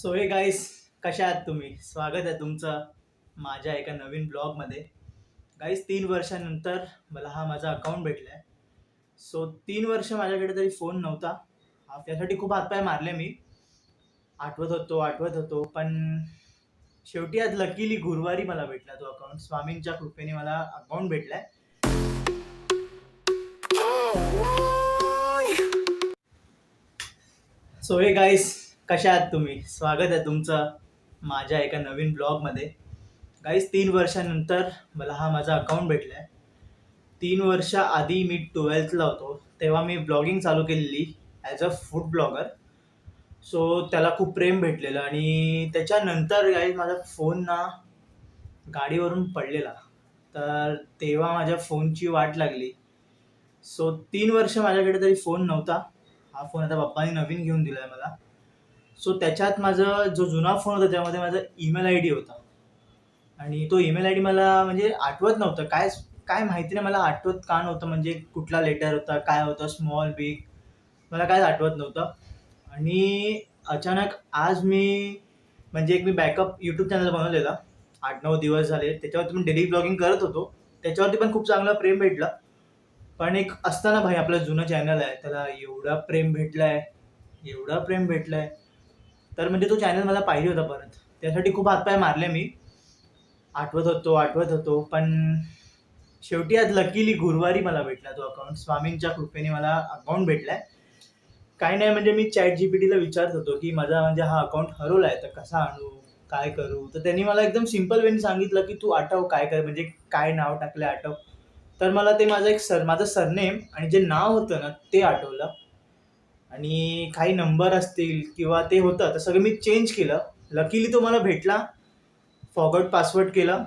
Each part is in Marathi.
सो हे गाईस कशा आहात तुम्ही? स्वागत आहे तुमचं माझ्या एका नवीन ब्लॉगमध्ये. गाईस तीन वर्षानंतर मला हा माझा अकाउंट भेटला आहे सो तीन वर्ष माझ्याकडे तरी फोन नव्हता. त्यासाठी खूप हातपाय मारले मी. आठवत होतो आठवत होतो. पण शेवटी आज लकीली गुरुवारी मला भेटला तो अकाउंट स्वामींच्या कृपेने मला अकाउंट भेटला आहे सो हे गाईस कशा आहात तुम्ही? स्वागत आहे तुमचं माझ्या एका नवीन ब्लॉगमध्ये. गाईज तीन वर्षानंतर मला हा माझा अकाउंट भेटला आहे तीन वर्ष आधी मी ट्वेल्थला होतो. तेव्हा मी ब्लॉगिंग चालू केलेली as a food blogger so त्याला खूप प्रेम भेटलेलं आणि त्याच्यानंतर गाईज माझा फोन ना गाडीवरून पडलेला. तर तेव्हा माझ्या फोनची वाट लागली. सो तीन वर्ष माझ्याकडे तरी फोन नव्हता. हा फोन आता पप्पाने नवीन घेऊन दिला आहे मला. सो त्याच्यात माझं जो जुना फोन होता त्यामध्ये माझा ईमेल आय डी होता. आणि तो ईमेल आय डी मला म्हणजे आठवत नव्हतं. काय काय माहिती नाही मला आठवत का नव्हतं म्हणजे कुठला लेटर होता काय होतं स्मॉल बिग मला कायच आठवत नव्हतं. आणि अचानक आज मी म्हणजे एक मी बॅकअप यूट्यूब चॅनल बनवलेला. आठ नऊ दिवस झाले. त्याच्यावरती मी डेली ब्लॉगिंग करत होतो. त्याच्यावरती पण खूप चांगलं प्रेम भेटलं. पण एक असताना भाई आपलं जुनं चॅनल आहे त्याला एवढा प्रेम भेटला आहे एवढा प्रेम भेटला आहे तर म्हणजे तो चॅनल मला पाहिजे होता परत. त्यासाठी खूप हातपाय मारले मी. आठवत होतो आठवत होतो. पण शेवटी आज लकीली गुरुवारी मला भेटला तो अकाउंट स्वामींच्या कृपेने मला अकाउंट भेटलाय. काही नाही म्हणजे मी चॅट जी पी टीला विचारत होतो की माझा म्हणजे हा अकाउंट हरवला आहे तर कसा आणू काय करू? तर त्यांनी मला एकदम सिंपल वेने सांगितलं की तू आठव काय कर म्हणजे काय नाव टाकलं आठव तर मला ते माझं एक सर माझं सरनेम आणि जे नाव होतं ना ते आठवलं. आणि काही नंबर असतील किंवा ते होतं तर सगळं मी चेंज केलं. लकीली तो मला भेटला. फॉगट पासवर्ड केलं.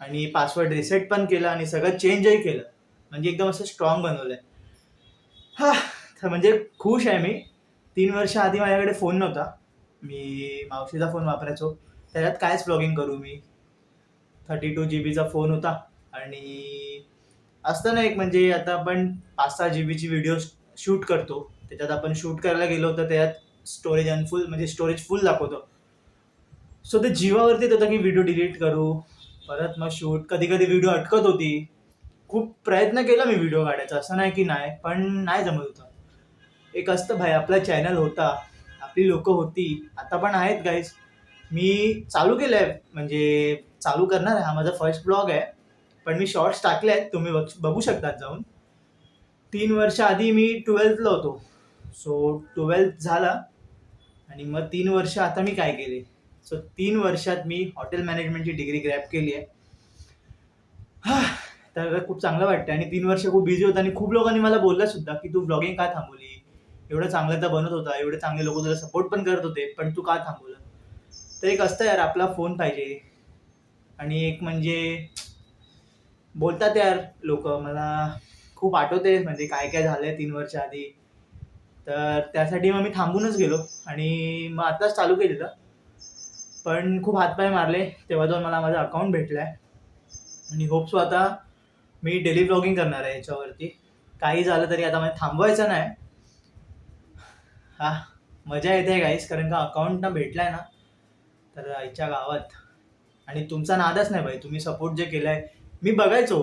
आणि पासवर्ड रिसेट पण केला आणि सगळं चेंजही केलं. म्हणजे एकदम असं स्ट्रॉंग बनवलं आहे हा तर म्हणजे खुश आहे मी. तीन वर्ष आधी माझ्याकडे फोन नव्हता. मी मावशीचा फोन वापरायचो. त्याच्यात कायच ब्लॉगिंग करू मी? थर्टी टू जी बीचा फोन होता. आणि असतं ना एक म्हणजे आता आपण पाच सहा जी बीची व्हिडिओ शूट करतो. त्याच्यात आपण शूट करायला गेलो होतो त्यात स्टोरेज अनफुल म्हणजे स्टोरेज फुल दाखवतो. सो ते जीवावरती होतं की व्हिडिओ डिलीट करू. परत मग शूट कधी कधी व्हिडिओ अटकत होती. खूप प्रयत्न केला मी व्हिडिओ काढायचा. असं नाही की नाही पण नाही जमत होतं. एक असतं भाई आपला चॅनल होता. आपली लोक होती. आता पण आहेत गाईज मी चालू केलं आहे म्हणजे चालू करणार आहे. हा माझा फर्स्ट ब्लॉग आहे. पण मी शॉर्ट्स टाकले आहेत तुम्ही बघ बघू शकतात जाऊन. तीन वर्ष आधी मी ट्वेल्थला होतो. सो ट्वेल्थ झाला. आणि मग तीन वर्ष आता मी काय केले? सो तीन वर्षात मी हॉटेल मॅनेजमेंटची डिग्री ग्रॅप केली आहे. तर खूप चांगलं वाटतं आणि तीन वर्ष खूप बिझी होता आणि खूप लोकांनी मला बोललं सुद्धा की तू ब्लॉगिंग का थांबवली? एवढं चांगलं तर बनत होता एवढे चांगले लोक तुला सपोर्ट पण करत होते पण तू का थांबवलं? तर एक असतं यार आपला फोन पाहिजे. आणि एक म्हणजे बोलतात यार लोक मला खूप आठवते म्हणजे काय काय झालंय तीन वर्ष आधी तर त्यासाठी मग मी थांबूनच गेलो आणि मग आत्ताच चालू केलेलं पण खूप हातपाय मारले तेव्हा जाऊन मला माझा अकाउंट आहे आणि होप्सो आता मी डेली ब्लॉगिंग करणार आहे याच्यावरती. काही झालं तरी आता मला थांबवायचं नाही. हा मजा येते गाईस कारण का अकाउंट ना भेटला आहे ना तर आईच्या गावात. आणि तुमचा नादच नाही भाई तुम्ही सपोर्ट जे केला आहे मी बघायचो.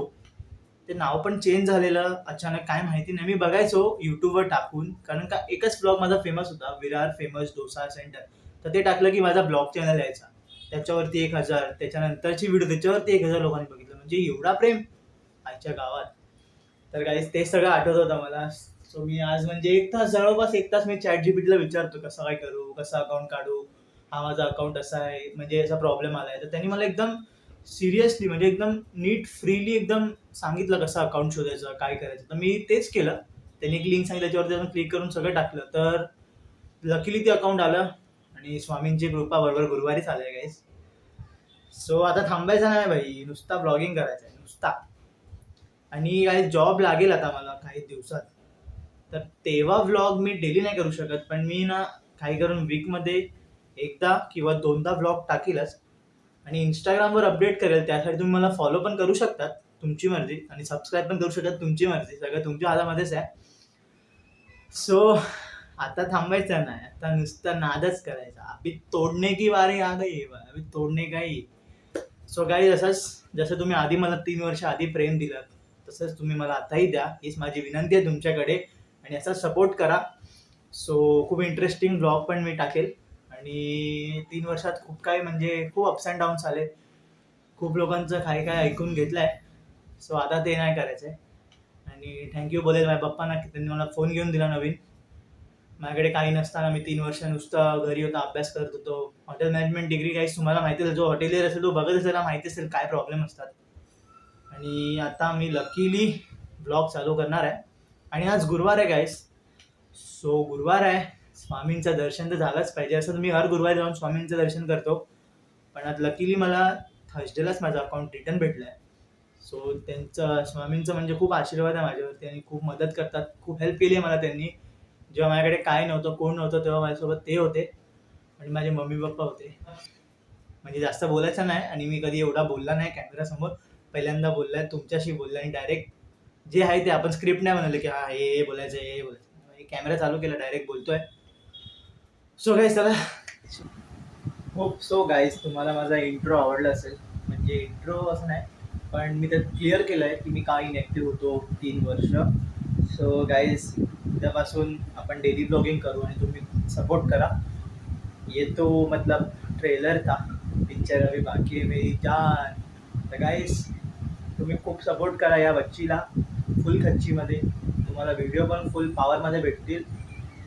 ते नाव पण चेंज झालेलं. अचानक काय माहिती नाही. मी बघायचो यूट्यूबवर टाकून. कारण का एकच ब्लॉग माझा फेमस होता. विरार फेमस डोसा सेंटर तर ते टाकलं की माझा ब्लॉग चॅनल यायचा. त्याच्यावरती एक हजार. त्याच्यानंतरची व्हिडिओ त्याच्यावरती एक हजार लोकांनी बघितलं. म्हणजे एवढा प्रेम आजच्या गावात. तर काही ते सगळं आठवत होतं मला. सो मी आज म्हणजे एक तास जवळपास एक तास मी चॅट जीपीटीला विचारतो कसं काय करू? कसं अकाउंट काढू? हा माझा अकाउंट असा आहे. म्हणजे असा प्रॉब्लेम आला आहे तर त्यांनी मला एकदम सिरियसली म्हणजे एकदम नीट फ्रीली एकदम सांगितलं कसं अकाउंट शोधायचं काय करायचं. तर मी तेच केलं. त्यांनी एक लिंक सांगितलं त्याच्यावरती जाऊन क्लिक करून सगळं टाकलं. तर लकीली ते अकाउंट आलं आणि स्वामींची कृपा बरोबर गुरुवारीच आले गाईज सो आता थांबायचं नाही भाई. नुसता ब्लॉगिंग करायचं आहे नुसता. आणि काही जॉब लागेल आता मला काही दिवसात. तर तेव्हा व्लॉग मी डेली नाही करू शकत पण मी ना काही करून वीकमध्ये एकदा किंवा दोनदा व्लॉग टाकीलच. आणि इंस्टाग्रामवर अपडेट करेल त्यासाठी तुम्ही मला फॉलो पण करू शकतात तुमची मर्जी. आणि सबस्क्राईब पण करू शकतात तुमची मर्जी. सगळं तुमच्या हातामध्येच आहे. सो आता थांबायचं नाही. आता नुसतं नादच करायचा. अभि तोडणे की वारी आ गई अभि तोडणे काही सो काही जसंच जसं तुम्ही आधी मला तीन वर्ष आधी प्रेम दिलं तसंच तुम्ही मला आताही द्या. हीच माझी विनंती आहे तुमच्याकडे. आणि असा सपोर्ट करा. सो खूप इंटरेस्टिंग ब्लॉग पण मी टाकेल. आणि तीन वर्षात खूप काही म्हणजे खूप अप्स अँड डाऊन्स आले. खूप लोकांचं काही काय ऐकून घेतलं आहे सो आता ते नाही करायचं आहे आणि थँक्यू बोलेल माझ्या पप्पांना की त्यांनी मला फोन घेऊन दिला नवीन. माझ्याकडे काही नसताना मी तीन वर्ष नुसतं घरी होता अभ्यास करत होतो. हॉटेल मॅनेजमेंट डिग्री काहीच तुम्हाला माहिती असेल जो हॉटेलियर असेल तो बघत असेल त्याला माहिती असेल काय प्रॉब्लेम असतात. आणि आता मी लकीली ब्लॉग चालू करणार आहे. आणि आज गुरुवार आहे गाईस सो गुरुवार आहे. स्वामींचं दर्शन तर झालंच पाहिजे. असं तर मी हर गुरुवारी जाऊन स्वामींचं दर्शन करतो. पण आज लकीली मला थर्सडेलाच माझं अकाउंट रिटर्न भेटलं आहे सो त्यांचं स्वामींचं म्हणजे खूप आशीर्वाद आहे माझ्यावरती आणि खूप मदत करतात. खूप हेल्प केली आहे मला त्यांनी. जेव्हा माझ्याकडे काय नव्हतं कोण नव्हतं तेव्हा माझ्यासोबत ते होते. आणि माझे मम्मी पप्पा होते. म्हणजे जास्त बोलायचं नाही आणि मी कधी एवढा बोलला नाही कॅमेरासमोर पहिल्यांदा बोललाय तुमच्याशी बोलला आणि डायरेक्ट जे आहे ते आपण स्क्रिप्ट नाही बनवलं की हा हे बोलायचं हे बोलायचं. म्हणजे कॅमेरा चालू केला डायरेक्ट बोलतोय. सो गाईज चला. होप सो गाईज तुम्हाला माझा इंट्रो आवडला असेल. म्हणजे इंट्रो असं नाही पण मी त्यात क्लिअर केलं आहे की मी का इनॅक्टिव्ह होतो तीन वर्ष. सो गाईज उद्यापासून आपण डेली ब्लॉगिंग करू आणि तुम्ही सपोर्ट करा. येतो मतलब ट्रेलर था पिक्चर अभी बाकी आहे मेरी जान. तर गाईस तुम्ही खूप सपोर्ट करा या बच्चीला. फुल खच्चीमध्ये. तुम्हाला व्हिडिओ पण फुल पॉवरमध्ये भेटतील.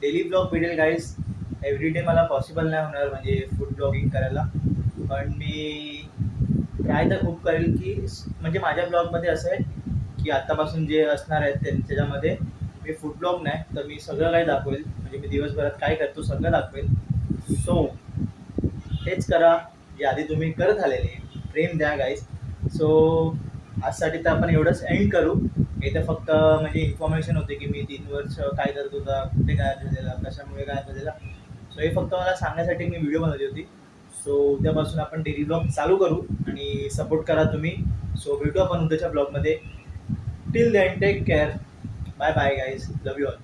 डेली ब्लॉग भेटेल गाईज एव्हरी डे मला पॉसिबल नाही होणार म्हणजे फूड ब्लॉगिंग करायला. पण मी ट्राय तर खूप करेल की म्हणजे माझ्या ब्लॉगमध्ये असं आहे की आत्तापासून जे असणार आहेत त्यांच्यामध्ये मी फूड ब्लॉग नाही तर मी सगळं काही दाखवेल. म्हणजे मी दिवसभरात काय करतो सगळं दाखवेल. सो हेच करा जे आधी तुम्ही करत आलेले प्रेम द्या गाईस सो आजसाठी तर आपण एवढंच एंड करू. हे तर फक्त म्हणजे इन्फॉर्मेशन होते की मी तीन वर्ष काय करत होता कुठे काय झालेला कशामुळे काय झालेला सो हे फक्त मला सांगण्यासाठी मी व्हिडिओ बनवली होती. सो उद्यापासून आपण डेली ब्लॉग चालू करू आणि सपोर्ट करा तुम्ही. सो भेटू आपण उद्याच्या ब्लॉगमध्ये till then take care bye bye guys love you all